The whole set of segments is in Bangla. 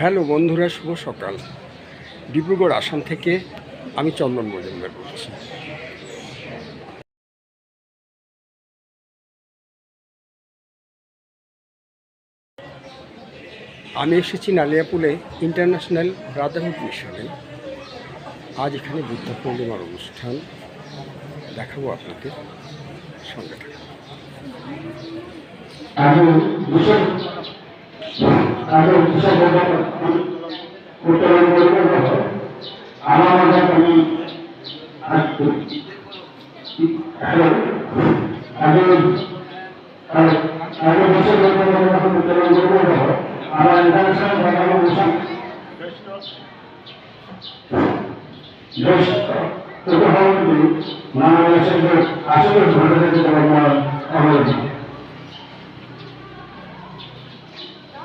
হ্যালো বন্ধুরা, শুভ সকাল। ডিব্রুগড় আসাম থেকে আমি চন্দন মজুমদার বলছি। আমি এসেছি নালিয়াপুলে ইন্টারন্যাশনাল ব্রাদারহুড মিশনে। আজ এখানে বুদ্ধ পূর্ণিমার অনুষ্ঠান দেখাবো আপনাদের সঙ্গে। থাকুন। ভীষণ আমি ভীষণ উত্তরণ করব আমার মনে আমি হ্যালো আমি আমি ভীষণ উত্তরণ করব আমার ইন্টারন্যাশনাল বাংলা মিশন বেশ উপহারগুলি বাংলাদেশের আসলে ভালো থেকে আমার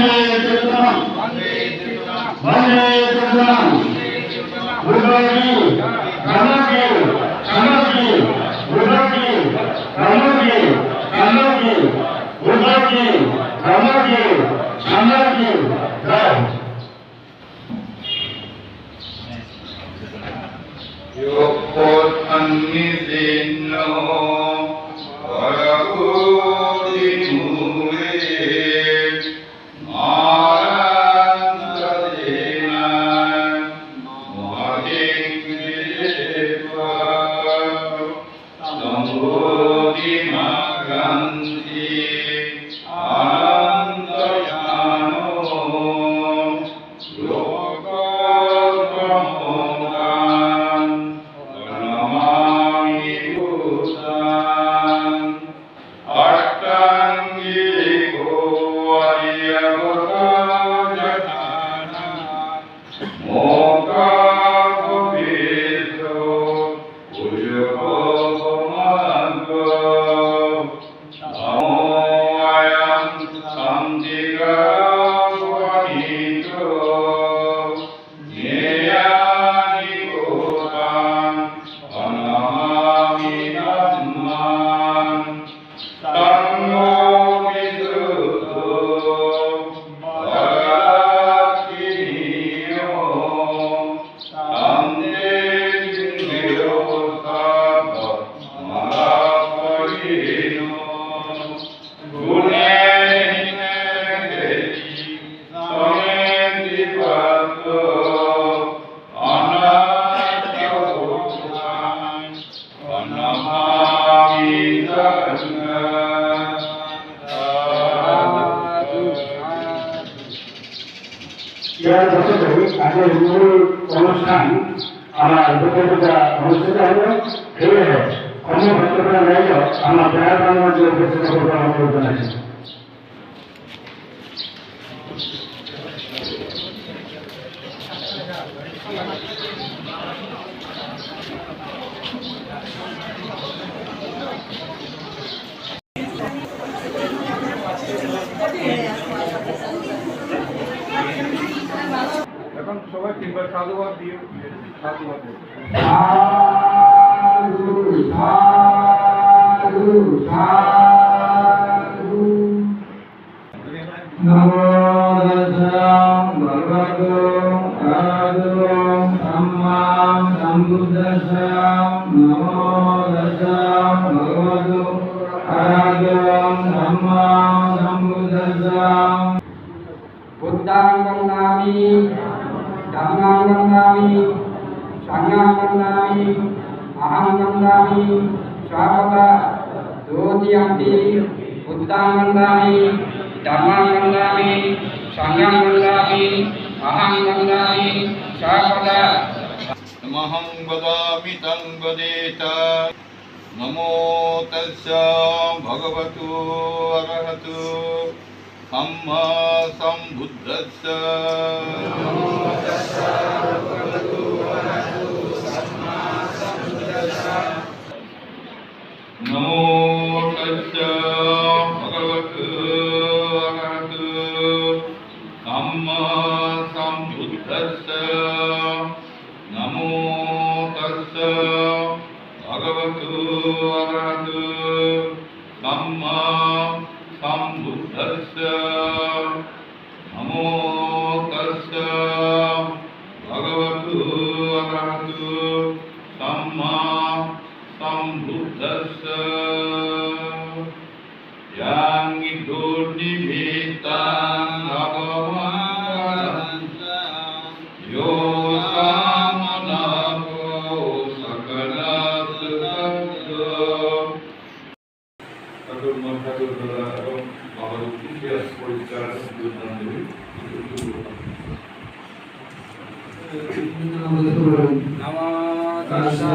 वंदे पित्रा वंदे पित्रा Lord God. দুর্গাপূজা অনুষ্ঠিত হলো এই অন্য ভক্তরা রইল আমার দয়া বাংলার যে উপস্থিত করব অনুরোধ জানাচ্ছি এখন সবাই তিনবার সাধুবাদ দিয়ে সাধুবাদ দিয়ে দোদিয়ন্তি বুদ্ধাং বন্দামি ধর্মাং বন্দামি সংঘাং বন্দামি অহং বন্দামি সর্বদা নমহং বদামি তং বদেতা নমো তস্য ভগবতু অরহতু সম্মা সম্বুদ্ধস্য নমো তস্য ভগবতু অরহতু সম্মা সম্বুদ্ধস্য নমো සම්මා සම්බුද්දස්ස অরহতু সম্মা সম্বুদ্ধস্য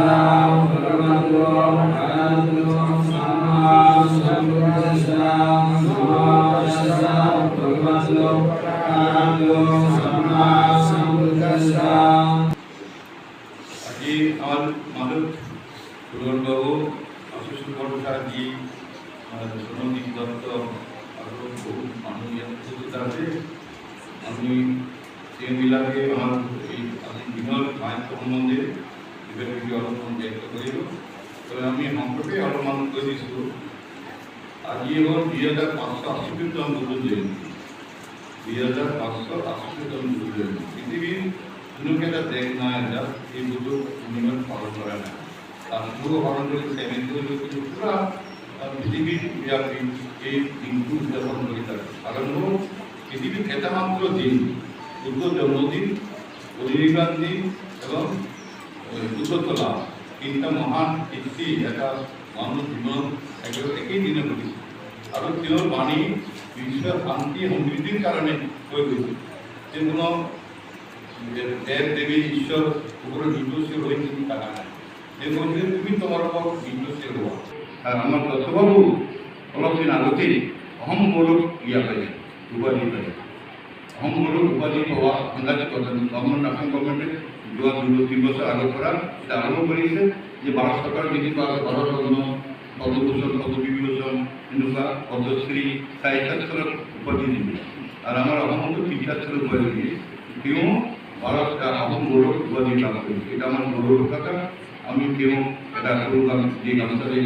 নমো সুন্দরবাবু দত্ত আরও বহু মাননীয় আছে। আমি সে মিলাকে আমার এই আমি বিনয় মায়ের সম্বন্ধে বিবেক ব্যক্ত করিব তবে আমি সম্পর্কে অলপমান কৈ দিছোঁ আজি হ'ল দুই হাজাৰ পাঁচশো আশীতম গুৰু জয়ন্তী দুই হাজাৰ পাঁচশো আশীতম গুৰু জয়ন্তী পৃথিৱীৰ কোনো এটা দেশ নাই যাত এই বুধ পূৰ্ণিমাত পালন কৰা নাই তার শুভ পালন করে সেভেন কিন্তু পুরা পৃথিবীর ব্যাপী এই দিনটি উদযাপন করে থাকে। কারণ পৃথিবীর এটা মাত্র দিন, বুদ্ধ জন্মদিন অধিনির্বাণ দিন এবং বুদ্ধত্ব লাভ। তিনটা মহান কীর্তি এটা মানুষ জীবন একেবারে একই দিনে ঘটিছে। আৰু তেওঁৰ বাণী বিশ্বৰ শান্তি, সমৃদ্ধিৰ কাৰণে হৈ গৈছে। যে কোনো দেৱ দেৱী ঈশ্বৰ ওপৰত নিৰ্ভৰশীল হৈ তুমি থাকা নাই। যে বলছে তুমি তোমার উপর নির্ভরশীল হওয়া আর আমার দত্তবাবু অলপ দিন আগতেই অহম মূলক ইয়া পাইছে উপাধি পাইছে অহম মূলক উপাধি পাওয়া আন্দাজ করতেন গভর্নমেন্ট আসাম গভর্নমেন্টে যোৱা দুই তিন বছৰ আগৰ পৰা এটা আৰম্ভ কৰিছে যে চৰকাৰ যেনেকুৱা ভাৰত ৰত্ন পদ্মভূষণ, পদ্মবিভূষণ এনেকুৱা পদ্মশ্ৰী সাহিত্যাক্ষৰৰ উপাধি দিলে আৰু আমাৰ অসমতো শিক্ষাক্ষৰ উপাধি দিয়ে তেওঁ ভাৰত আহোম গৌৰৱ উপাধি লাভ কৰিছে এটা আমাৰ গৌৰৱ কথা। আমি তেওঁ এটা সৰু কাম যি গামোচাৰে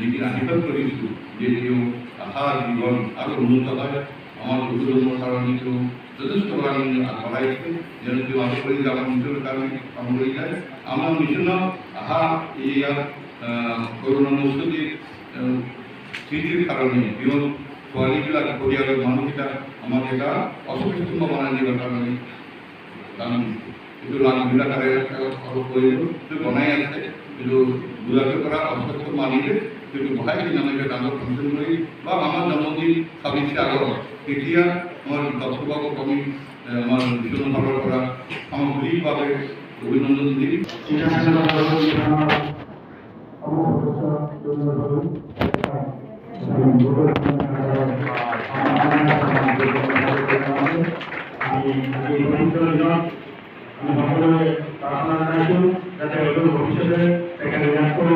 লিখি আশীৰ্বাদ কৰিছোঁ যে তেওঁ আশা জীৱন আৰু উন্নত হয়। যুৱজন্মৰ কাৰণে তেওঁ যথেষ্ট কাৰণে আগবঢ়াইছে যেন তেওঁ আশা কৰি আমাৰ নিজৰ কাৰণে কাম কৰি যায়। আমাৰ মিছনৰ আশা এয়া কৰোণা মচুতিৰ স্মৃতিৰ কাৰণে তেওঁ ছোৱালীবিলাক পৰিয়ালৰ মানুহকেইটাক আমাক এটা অসুবিধা বনাই দিবৰ কাৰণে কাৰণ এইটো লাভবিলাক অলপ কৰিলোঁ বনাই আছে। কিন্তু বুজাটো কৰা অস্বচ্ছ মানিলে সেইটো বহাই কিনে এনেকৈ ডাঙৰ ফাংচন বা আমাৰ জন্মদিন ছাব্বিছ আগত তেতিয়া আমাৰ দৰ্শকক কমি আমাৰ বিষ্ণু ফালৰ পৰা সামগ্ৰিকভাৱে অভিনন্দন দিম আমি এই পবিত্র আমি সকলে প্রার্থনা যাতে অদূৰ ভৱিষ্যতে তেখেতে ইয়াতকৈ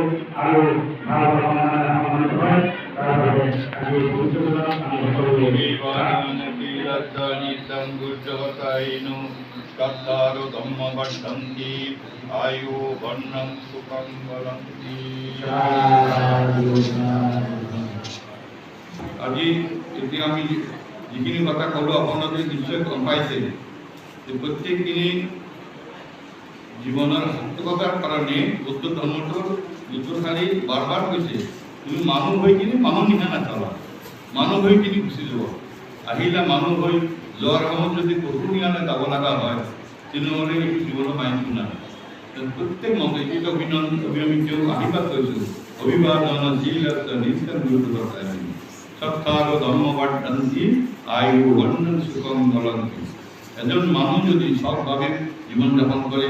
আজি এতিয়া আমি যিখিনি কথা ক'লোঁ, আপোনালোকে নিশ্চয় গম পাইছে যে প্ৰত্যেকখিনি জীৱনৰ সাৰ্থকতাৰ কাৰণে বুদ্ধ ধৰ্মটোৰ বুদ্ধশালী বাৰ বাৰ কৈছে তুমি মানুহ হৈ কিনি মানুহ নিশা নাচাবা মানুহ হৈ কিনি গুচি যোৱা আহিলে মানুহ হৈ যোৱাৰ সময়ত যদি পশু নিয়ালে যাব লগা হয়, তেনেহ'লে এইটো জীৱনৰ মাইণ্ডটো নাই। প্ৰত্যেক মন্দিৰ এইটো অভিনন্দন অভিনন্দন আশীৰ্বাদ কৰিছোঁ। অভিবাদন শীল নিষ্ঠা গুৰুত্ব সৎকাৰ, ধৰ্ম বাৰ্তান্তি আয়ু বৰ্ণন সুখম বলন্তি এজন মানুহ যদি সৎভাৱে জীৱন যাপন কৰে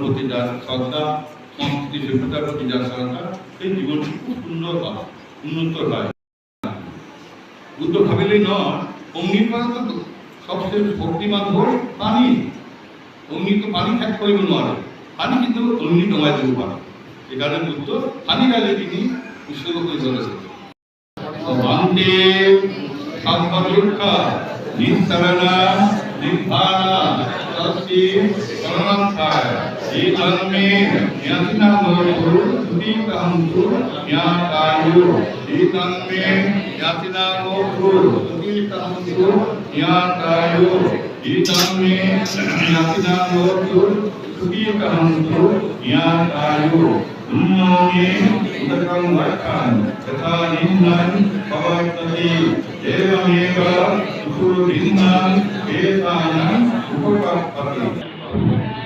প্ৰতি যাৰ শ্ৰদ্ধা সংস্কৃতি সভ্যতার প্রতি যার শ্রদ্ধা সেই জীবনটি খুব সুন্দর হয় উন্নত হয়। বুদ্ধ ভাবিলেই নয় অগ্নিপাত সবচেয়ে শক্তিমান হল পানি। অগ্নি তো পানি ত্যাগ করিব নোৱাৰে পানী কিন্তু অগ্নি নমাই দিব পাৰে সেইকাৰণে বুদ্ধ পানী ডালে তিনি উৎসৰ্গ কৰি চলেছে বান্তে সর্বদুঃখ নিস্তরণা নির্ভাণা তস্তি শরণার্থায়। एतन्मे ज्ञातिनामस्तु सुनीतहन्तु ज्ञातायु एतन्मे ज्ञातिनामस्तु सुनीतहन्तु ज्ञातायु एतन्मे ज्ञातिनामस्तु सुनीतहन्तु ज्ञातायु नमो मे उदकं वर्षान् यथा निम्नान् भवति एवमेव सुखुर्भिन्नान् एतान् उपकल्पति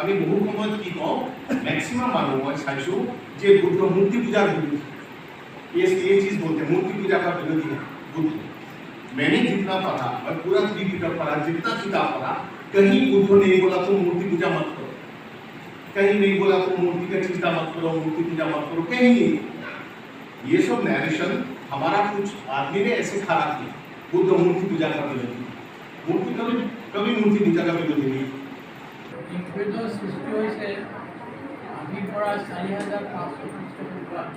আমি বহু সময়ত কি কওঁ মেক্সিমাম মানুহ মই চাইছোঁ যে বুদ্ধ মূৰ্তি পূজাৰ বিৰোধী ये ये चीज बोलते हैं मूर्ति पूजा का विरोधी है बुद्ध मैंने जितना पढ़ा मैं पूरा त्रिपिटक पढ़ा जितना किताब पढ़ा कहीं बुद्ध ने नहीं बोला तुम मूर्ति पूजा मत करो कहीं नहीं बोला तुम मूर्ति का चिंता मत करो मूर्ति पूजा मत करो कहीं नहीं ये सब नरेशन हमारा कुछ आदमी ने ऐसे खड़ा किया बुद्ध मूर्ति पूजा का विरोधी मूर्ति कभी कभी मूर्ति पूजा का विरोधी नहीं ঋগ্বেদ সৃষ্টি হৈছে আজিৰ পৰা চাৰি হাজাৰ পাঁচশ খ্ৰীষ্টপূৰ্বাত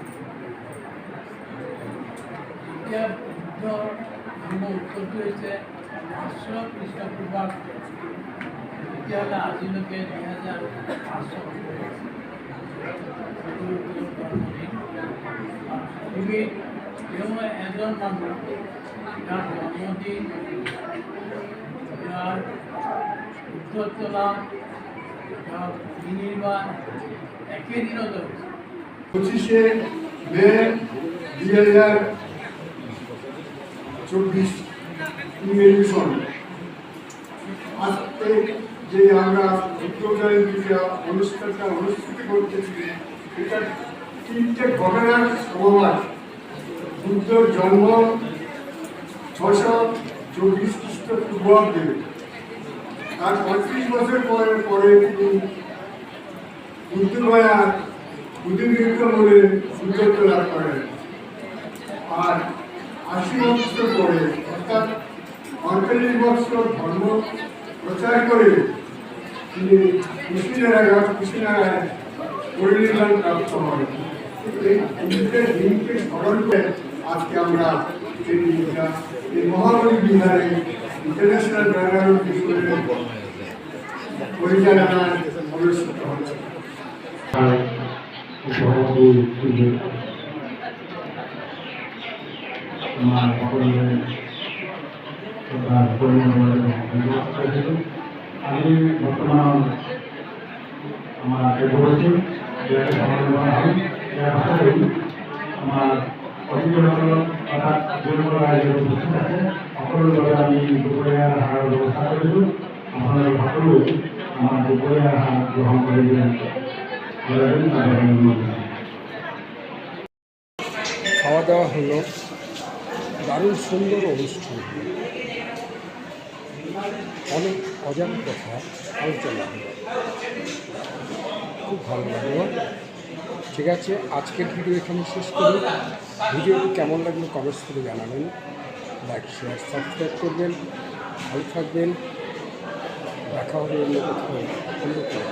এতিয়া বুদ্ধৰ জন্ম উৎসৱটো হৈছে পাঁচশ খ্ৰীষ্টপূৰ্বাত তেতিয়াহ'লে আজিলৈকে দুহেজাৰ পাঁচশ পৃথিৱীত তেওঁ এজন মানুহ যাৰ জন্মদিন যাৰ উত্তৰতলা পঁচিশে মে দুই হাজার চব্বিশ ইংরেজি সন যে আমরা বুদ্ধ জয়ন্তীতে অনুষ্ঠানটা অনুষ্ঠিত করতেছি, এটা তিনটে ঘটনার সমবায়। বুদ্ধর জন্ম ছশো চব্বিশ খ্রিস্টপূর্বাব্দে আর পঁয়ত্রিশ বছর পরে পরে তিনি বুদ্ধগয়া বুদ্ধিবৃত্ত বলে বুদ্ধত্ব লাভ করেন আর আশি বছর পরে, অর্থাৎ পঁয়তাল্লিশ বছর ধর্ম প্রচার করে তিনি কুশিনারায় কুশিনারায় পরিনির্বাণ প্রাপ্ত করে আজকে আমরা এই মহাবলী বিহারে International Paralympic Committee. Original. খাওয়া দাওয়া হলো দারুণ সুন্দর অনুষ্ঠান। অনেক অজানা কথা আলোচনা হলো। খুব ভালো লাগল। ঠিক আছে, আজকের ভিডিও এখানে শেষ করি। ভিডিওটি কেমন লাগল কমেন্টস করে জানাবেন। লাইক শেয়ার সাবস্ক্রাইব করবেন ভালো থাকবেন দেখা হবে অন্য কোথাও অন্য কোনো।